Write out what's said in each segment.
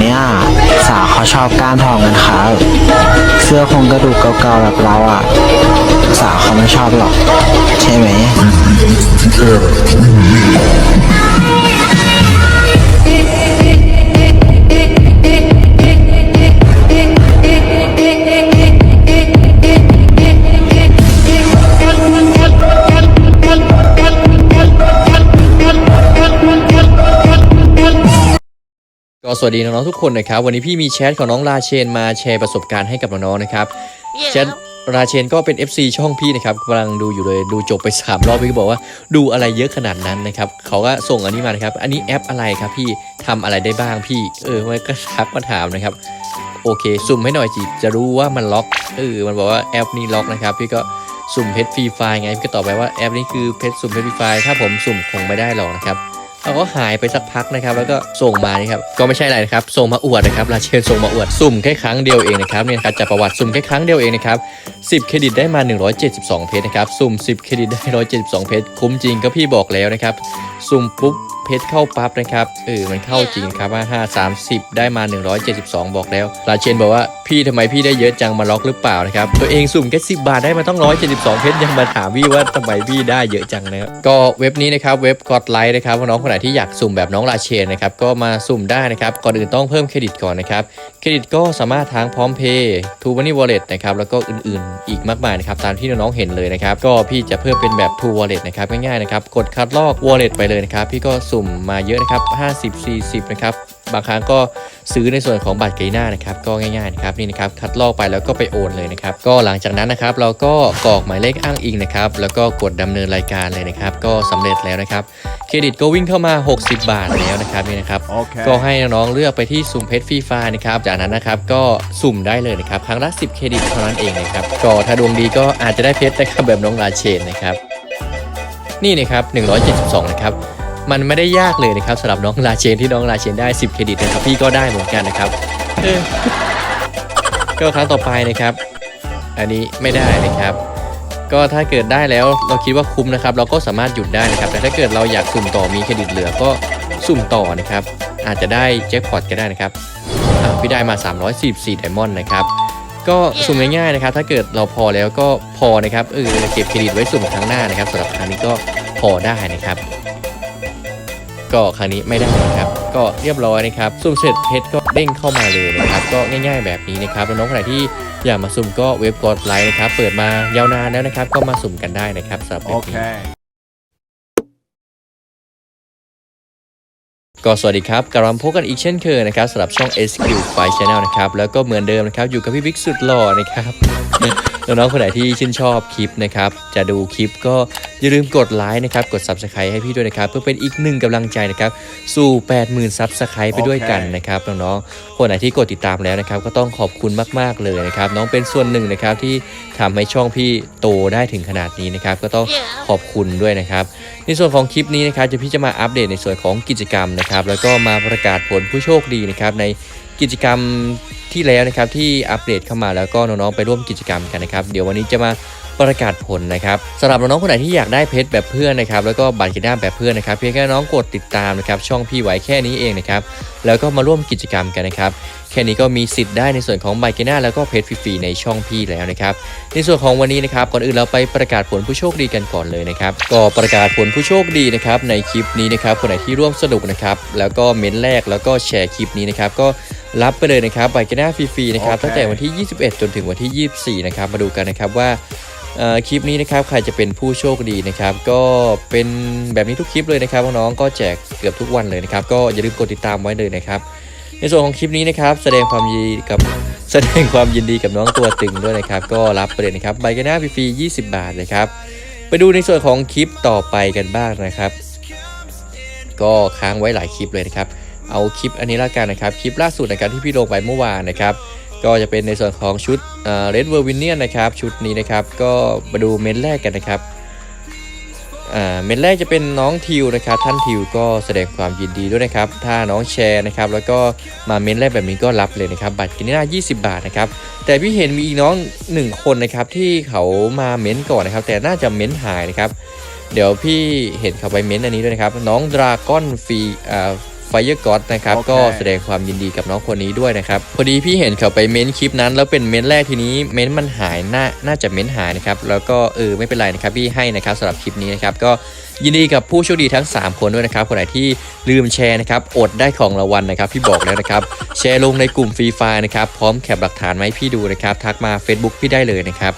เนี่ย สาวเขาชอบก้านทองกันครับเสื้อคงกระดูกเก่าๆแบบเราอะ สาวเขาไม่ชอบหรอก ใช่ไหม ก็สวัสดีน้องๆทุกคนนะครับวันนี้พี่มีแชทของน้องราเชนมาแชร์ประสบการณ์ให้กับน้องๆนะครับแชทราเชนก็เป็น FC ช่องพี่นะครับกำลังดูอยู่เลยดูจบไปสามรอบพี่ก็บอกว่าดูอะไรเยอะขนาดนั้นนะครับเขาก็ส่งอันนี้มานะครับ อันนี้แอปอะไรครับพี่ทำอะไรได้บ้างพี่เออมันก็ทักมาถามนะครับ โอเคสุ่มให้หน่อยจีจะรู้ว่ามันล็อกเออมันบอกว่าแอปนี้ล็อกนะครับ พี่ก็สุ่มเพชรฟรีไฟล์ไงพี่ก็ตอบไปว่าแอปนี้คือเพชรสุ่มเพชรฟรีไฟล์ถ้าผมสุ่มคงไม่ได้หรอกนะครับ เขาก็หายไปสักพักนะครับ แล้วก็ส่งมานี่ครับก็ไม่ใช่อะไรนะครับส่งมาอวดนะครับราเชนส่งมาอวดสุ่มแค่ครั้งเดียวเองนะครับเนี่ยครับจากประวัติสุ่มแค่ครั้งเดียวเองนะครับ10 เครดิตได้มา 172 เพชรนะครับสุ่ม 10 เครดิตได้ 172 เพชรคุ้มจริงก็พี่บอกแล้วนะครับสุ่มปุ๊บ เพชรเข้าปั๊บนะครับ เออ มันเข้าจริงครับว่า5 30 ได้มา 172 บอกแล้ว ราเชนบอกว่าพี่ทำไมพี่ได้เยอะจังมาล็อกหรือเปล่านะครับ ตัวเองสุ่มแค่10 บาทได้มาต้อง 172 เพชรยังมาถามพี่ว่าทำไมพี่ได้เยอะจังนะครับก็เว็บนี้นะครับ เว็บกดไลค์นะครับน้องคนไหนที่อยากสุ่มแบบน้องราเชนนะครับ ก็มาสุ่มได้นะครับ ก่อนอื่นต้องเพิ่มเครดิตก่อนนะครับ เครดิตก็สามารถทางพร้อมเพย์ทูมันนี่วอลเล็ตนะครับ แล้วก็อื่นๆ อีกมากมายนะครับ ตามที่น้องๆเห็นเลยนะครับ ก็พี่จะเพิ่มเป็นแบบทูวอลเล็ตนะครับ ง่ายๆนะครับ กดคัดลอกวอลเล็ตไปเลยนะครับ พี่ก็สุ่มมาเยอะนะครับ 50 40 นะครับ บางครั้งก็ซื้อในส่วนของบัตรเกน่านะครับ ก็ง่ายๆนะครับนี่นะครับ คัดลอกไปแล้วก็ไปโอนเลยนะครับ ก็หลังจากนั้นนะครับ เราก็กรอกหมายเลขอ้างอิงนะครับ แล้วก็กดดำเนินรายการเลยนะครับ ก็สำเร็จแล้วนะครับ เครดิตก็วิ่งเข้ามา 60 บาทแล้วนะครับนี่นะครับ Okay. ก็ให้น้องๆเลือกไปที่สุ่มเพชรฟรีไฟล์นะครับ จากนั้นนะครับก็สุ่มได้เลยนะครับ ครั้งละ 10 เครดิตเท่านั้นเองนะครับ ก็ถ้าดวงดีก็อาจจะได้เพชรนะครับแบบน้องราเชนนะครับนี่นะครับ 172 นะครับ มันไม่ได้ยากเลยนะครับสำหรับน้องราเชนที่น้องราเชนได้ 10 เครดิตนะครับพี่ก็ได้เหมือนกันนะครับเออก็ครั้งต่อไปนะครับ อันนี้ไม่ได้นะครับ ก็ถ้าเกิดได้แล้วเราคิดว่าคุ้มนะครับ เราก็สามารถหยุดได้นะครับ แต่ถ้าเกิดเราอยากสุ่มต่อมีเครดิตเหลือก็สุ่มต่อนะครับ อาจจะได้แจ็คพอตก็ได้นะครับอ่าพี่ได้มา 344ไดมอนด์นะครับก็สุ่มง่ายๆนะครับ ถ้าเกิดเราพอแล้วก็พอนะครับเออเก็บเครดิตไว้สุ่มครั้งหน้านะครับสำหรับครั้งนี้ก็พอได้นะครับ ก็ครั้งนี้ไม่ได้นะครับก็เรียบร้อยนะครับสุ่มเสร็จเพชรก็เด้งเข้ามาเลยนะครับก็ง่ายๆแบบนี้นะครับแล้วน้องคนไหนที่อยากมาสุ่มก็เว็บกดไลค์นะครับเปิดมายาวนานแล้วนะครับก็มาสุ่มกันได้นะครับสำหรับเว็บนี้ Okay. ก็สวัสดีครับกลับมาพบกันอีกเช่นเคยนะครับสำหรับช่อง SQ Five Channel นะครับแล้วก็เหมือนเดิมนะครับอยู่กับพี่บิ๊กสุดหล่อนะครับ น้องๆคนไหนที่ชื่นชอบคลิปนะครับ จะดูคลิปก็อย่าลืมกดไลค์นะครับ กด Subscribe ให้พี่ด้วยนะครับ เพื่อเป็นอีกหนึ่งกำลังใจนะครับ สู่ 80,000 Subscribe ไปด้วยกันนะครับน้องๆคนไหนที่กดติดตามแล้วนะครับ ก็ต้องขอบคุณมากๆเลยนะครับ น้องเป็นส่วนหนึ่งนะครับที่ทำให้ช่องพี่โตได้ถึงขนาดนี้นะครับ ก็ต้องขอบคุณด้วยนะครับ ในส่วนของคลิปนี้นะครับจะพี่จะมาอัปเดตในส่วนของกิจกรรมนะครับ แล้วก็มาประกาศผลผู้โชคดีนะครับในกิจกรรม ที่แล้วนะครับที่อัปเดตเข้ามาแล้วก็น้องๆไปร่วมกิจกรรมกันนะครับ เดี๋ยววันนี้จะมาประกาศผลนะครับสำหรับน้องๆคนไหนที่อยากได้เพชรแบบเพื่อนนะครับแล้วก็บัตรกีด้าแบบเพื่อนนะครับเพียงแค่น้องกดติดตามนะครับช่องพี่ไว้แค่นี้เองนะครับแล้วก็มาร่วมกิจกรรมกันนะครับแค่นี้ก็มีสิทธิ์ได้ในส่วนของใบเกน่าแล้วก็เพจฟรีๆในช่องพี่แล้วนะครับในส่วนของวันนี้นะครับก่อนอื่นเราไปประกาศผลผู้โชคดีกันก่อนเลยนะครับก็ประกาศผลผู้โชคดีนะครับในคลิปนี้นะครับคนไหนที่ร่วมสนุกนะครับแล้วก็เม้นแรกแล้วก็แชร์คลิปนี้นะครับก็รับไปเลยนะครับใบกน่าฟรีๆนะครับโอเคตั้งแต่วันที่ 21 จนถึงวันที่ 24 นะครับมาดูกันนะครับว่าเอ่อคลิปนี้นะครับใครจะเป็นผู้โชคดีนะครับ ก็เป็นแบบนี้ทุกคลิปเลยนะครับน้องๆก็แจกเกือบทุกวันเลยนะครับ ก็อย่าลืมกดติดตามไว้เลยนะครับ ในส่วนของคลิปนี้นะครับ แสดงความยินดีกับแสดงความยินดีกับน้องตัวตึงด้วยนะครับ ก็รับไปเลยนะครับใบกันหน้าฟรีๆ20 บาทเลยครับ ไปดูในส่วนของคลิปต่อไปกันบ้างนะครับ ก็ค้างไว้หลายคลิปเลยนะครับ เอาคลิปอันนี้ละกันนะครับ คลิปล่าสุดนะครับที่พี่ลงไปเมื่อวานนะครับ ก็จะเป็นในส่วนของชุดเรดเวอร์วินเนียนนะครับ ชุดนี้นะครับ ก็มาดูเมนแรกกันนะครับอ่าเมนแรกจะเป็นน้องทิวนะครับ ท่านทิวก็แสดงความยินดีด้วยนะครับ ถ้าน้องแชร์นะครับ แล้วก็มาเมนแรกแบบนี้ก็รับเลยนะครับ บัตรกินน้า20 บาทนะครับ แต่พี่เห็นมีอีกน้องหนึ่งคนนะครับที่เขามาเม้นก่อนนะครับ แต่น่าจะเม้นหายนะครับ เดี๋ยวพี่เห็นเขาไปเม้นอันนี้ด้วยนะครับ น้องดราก้อนฟีอ่า ฟ Fire God นะครับโอเคก็แสดงความยินดีกับน้องคนนี้ด้วยนะครับ พอดีพี่เห็นเขาไปเม้นคลิปนั้น แล้วเป็นเม้นแรกทีนี้เม้นมันหายน่าน่าจะเม้นหายนะครับแล้วก็เออไม่เป็นไรนะครับพี่ให้นะครับสำหรับคลิปนี้นะครับก็ยินดีกับผู้โชคดีทั้ง 3 คนด้วยนะครับคนไหนที่ลืมแชร์นะครับอดได้ของรางวัลนะครับพี่บอกแล้วนะครับแชร์ลงในกลุ่มฟรีไฟนะครับพร้อมแคปหลักฐานมาให้พี่ดูนะครับทักมา Facebook พี่ได้เลยนะครับ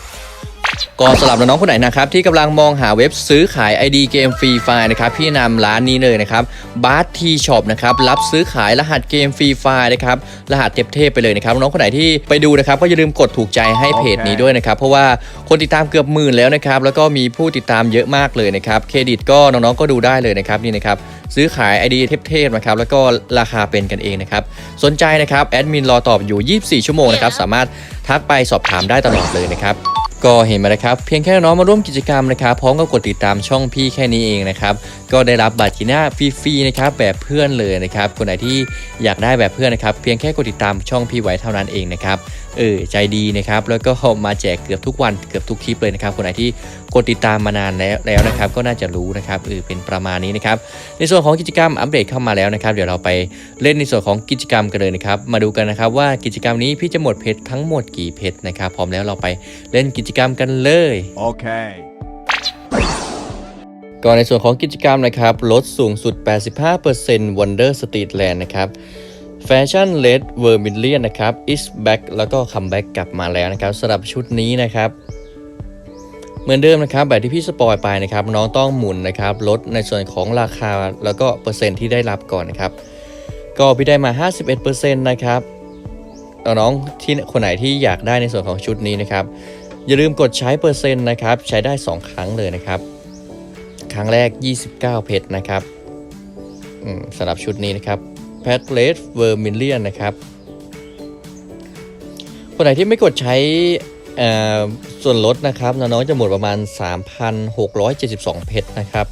ก็สำหรับน้องๆคนไหนนะครับที่กำลังมองหาเว็บซื้อขาย ID เกมฟรีไฟนะครับพี่นำร้านนี้เลยนะครับบาร์ทีช็อปนะครับรับซื้อขายรหัสเกมฟรีไฟนะครับรหัสเทพๆไปเลยนะครับน้องคนไหนที่ไปดูนะครับก็อย่าลืมกดถูกใจให้เพจนี้ด้วยนะครับเพราะว่าคนติดตามเกือบหมื่นแล้วนะครับแล้วก็มีผู้ติดตามเยอะมากเลยนะครับเครดิตก็น้องๆก็ดูได้เลยนะครับนี่นะครับซื้อขาย ID เทพๆนะครับแล้วก็ราคาเป็นกันเองนะครับสนใจนะครับแอดมินรอตอบอยู่ 24 ชั่วโมงนะครับสามารถทักไปสอบถามได้ตลอดเลยนะครับ ก็เห็นไหมนะครับเพียงแค่น้องมาร่วมกิจกรรมนะครับพร้อมกับกดติดตามช่องพี่แค่นี้เองนะครับก็ได้รับบัตรกีน่าฟรีๆนะครับแบบเพื่อนเลยนะครับคนไหนที่อยากได้แบบเพื่อนนะครับเพียงแค่กดติดตามช่องพี่ไว้เท่านั้นเองนะครับเออใจดีนะครับ แล้วก็มาแจกเกือบทุกวันเกือบทุกคลิปเลยนะครับ คนไหนที่กดติดตามมานานแล้วแล้วนะครับ ก็น่าจะรู้นะครับเออเป็นประมาณนี้นะครับ ในส่วนของกิจกรรมอัปเดตเข้ามาแล้วนะครับ เดี๋ยวเราไปเล่นในส่วนของกิจกรรมกันเลยนะครับ มาดูกันนะครับว่ากิจกรรมนี้พี่จะหมดเพชรทั้งหมดกี่เพชรนะครับ พร้อมแล้วเราไปเล่นกิจกรรมกันเลย Okay. ก็ในส่วนของกิจกรรมนะครับลดสูงสุด 85% Wonder Streetland นะครับ Fashion Red Vermilion นนะครับ is back แล้วก็ comeback กลับมาแล้วนะครับสำหรับชุดนี้นะครับเหมือนเดิมนะครับแบบที่พี่สปอยไปนะครับน้องต้องหมุนนะครับลดในส่วนของราคาแล้วก็เปอร์เซ็นต์ที่ได้รับก่อนนะครับก็พี่ได้มา 51%นะครับน้องที่คนไหนที่อยากได้ในส่วนของชุดนี้นะครับอย่าลืมกดใช้เปอร์เซ็นต์นะครับใช้ได้ 2 ครั้งเลยนะครับ ครั้งแรก 29 เพชรนะครับสำหรับชุดนี้นะครับ p a t l e t v e r m i l l i o n นะครับ คนไหนที่ไม่กดใช้ส่วนลดนะครับน้องๆจะหมดประมาณ 3,672 เพชรนะครับ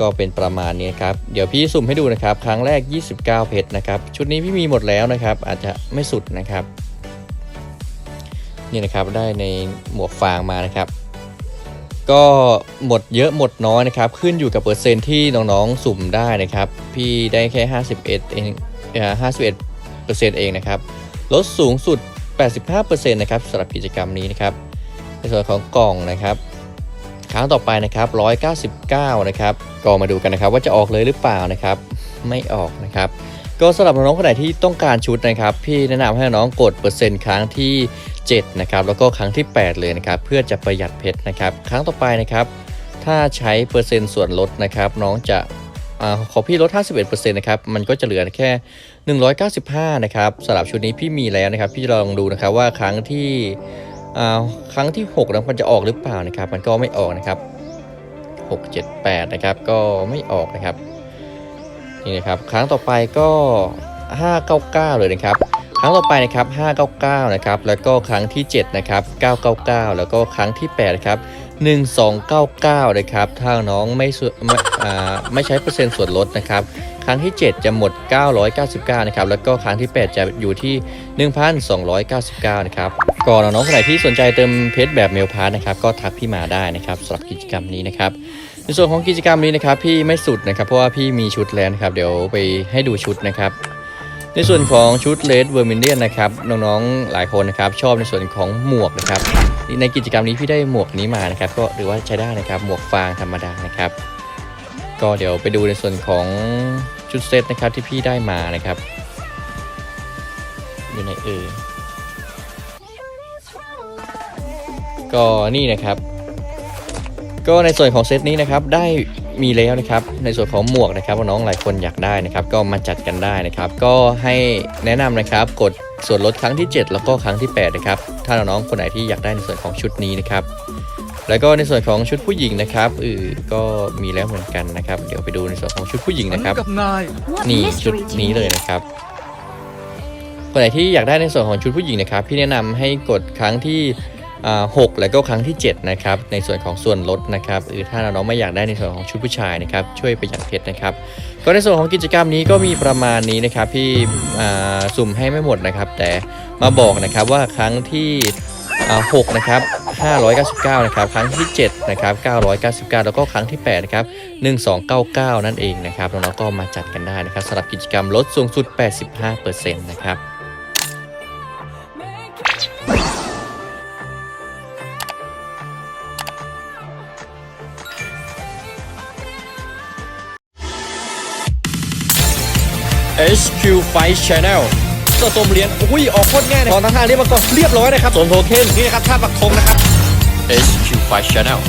ก็เป็นประมาณนี้ครับ เดี๋ยวพี่สุ่มให้ดูนะครับ ครั้งแรก 29 เพชรนะครับ ชุดนี้พี่มีหมดแล้วนะครับ อาจจะไม่สุดนะครับ นี่นะครับได้ในหมวกฟางมานะครับ ก็หมดเยอะหมดน้อยนะครับ ขึ้นอยู่กับเปอร์เซ็นที่น้องๆสุ่มได้นะครับ พี่ได้แค่ 51เองเอ่อ51เปอร์เซ็นต์เองนะครับ ลดสูงสุด 85%นต์นะครับสำหรับกิจกรรมนี้นะครับ ในส่วนของกล่องนะครับครั้งต่อไปนะครับ 199 นะครับ ก็มาดูกันนะครับ ว่าจะออกเลยหรือเปล่านะครับ ไม่ออกนะครับ ก็สำหรับน้องๆคนไหนที่ต้องการชุดนะครับ พี่แนะนำให้น้องกดเปอร์เซ็นต์ครั้งที่ 7นะครับแล้วก็ครั้งที่ 8 เลยนะครับเพื่อจะประหยัดเพชรนะครับ ครั้งต่อไปนะครับถ้าใช้เปอร์เซ็นต์ส่วนลดนะครับน้องจะอขอพี่ลด 51%นะครับมันก็จะเหลือแค่ 195 นะครับสำหรับชุดนี้พี่มีแล้วนะครับพี่ลองดูนะครับว่าครั้งที่ครั้งที่6นะมันจะออกหรือเปล่านะครับ มันก็ไม่ออกนะครับ 6 7 8 นะครับก็ไม่ออกนะครับนี่นะครับครั้งต่อไปก็ 599 เลยนะครับ รั้งต่อไปนะครับ599นะครับแล้วก็ครั้งที่7นะครับ999 แล้วก็ครั้งที่8ครับ1299นะครับถ้าน้องไม่ส่วนไม่อ่าไม่ใช้เปอร์เซ็นต์ส่วนลดนะครับครั้งที่ 7 จะหมด 999 นะครับ แล้วก็ครั้งที่ 8 จะอยู่ที่ 1,299 นะครับก็น้องๆคนไหนที่สนใจเติมเพชรแบบเมลพาร์นะครับ ก็ทักพี่มาได้นะครับสำหรับกิจกรรมนี้นะครับ ในส่วนของกิจกรรมนี้นะครับ พี่ไม่สุดนะครับ เพราะว่าพี่มีชุดแล้วนะครับ เดี๋ยวไปให้ดูชุดนะครับ ในส่วนของชุดเลดเวอร์มิเลียนนะครับน้องๆหลายคนนะครับชอบในส่วนของหมวกนะครับในกิจกรรมนี้พี่ได้หมวกนี้มานะครับก็หรือว่าใช้ได้นะครับหมวกฟางธรรมดานะครับ ก็เดี๋ยวไปดูในส่วนของชุดเซตนะครับที่พี่ได้มานะครับอยู่ในเออก็นี่นะครับ ก็ในส่วนของเซตนี้นะครับได้มีแล้วนะครับในส่วนของหมวกนะครับว่าน้องหลายคนอยากได้นะครับ ก็มาจัดกันได้นะครับ ก็ให้แนะนำนะครับกดส่วนลดครั้งที่ 7 แล้วก็ครั้งที่8นะครับถ้าน้องๆคนไหนที่อยากได้ในส่วนของชุดนี้นะครับ แล้วก็ในส่วนของชุดผู้หญิงนะครับเออก็มีแล้วเหมือนกันนะครับ เดี๋ยวไปดูในส่วนของชุดผู้หญิงนะครับกับนาย What นี่ชุด mystery do นี้ you เลย need? นะครับคนไหนที่อยากได้ในส่วนของชุดผู้หญิงนะครับ พี่แนะนำให้กดครั้งที่ อ่าหกแล้วก็ครั้งที่ 7 นะครับ ในส่วนของส่วนลดนะครับเออถ้าน้องๆไม่อยากได้ในส่วนของชุดผู้ชายนะครับช่วยประหยัดเพชรนะครับก็ในส่วนของกิจกรรมนี้ก็มีประมาณนี้นะครับพี่อ่าสุ่มให้ไม่หมดนะครับ แต่มาบอกนะครับว่าครั้งที่อ่าหกนะครับ599นะครับครั้งที่7นะครับ999 แล้วก็ครั้งที่8นะครับ1299 นั่นเองนะครับน้องๆก็มาจัดกันได้นะครับสำหรับกิจกรรมลดสูงสุด 85%นะครับ HQ Fight Channel สะสมเหรียญอุ้ยออกโคตรง่ายเลยตอนทางทางนี้มาก่อนเรียบร้อยนะครับส่วนโทเค็นนี่นะครับท่าปักธงนะครับ HQ Fight Channel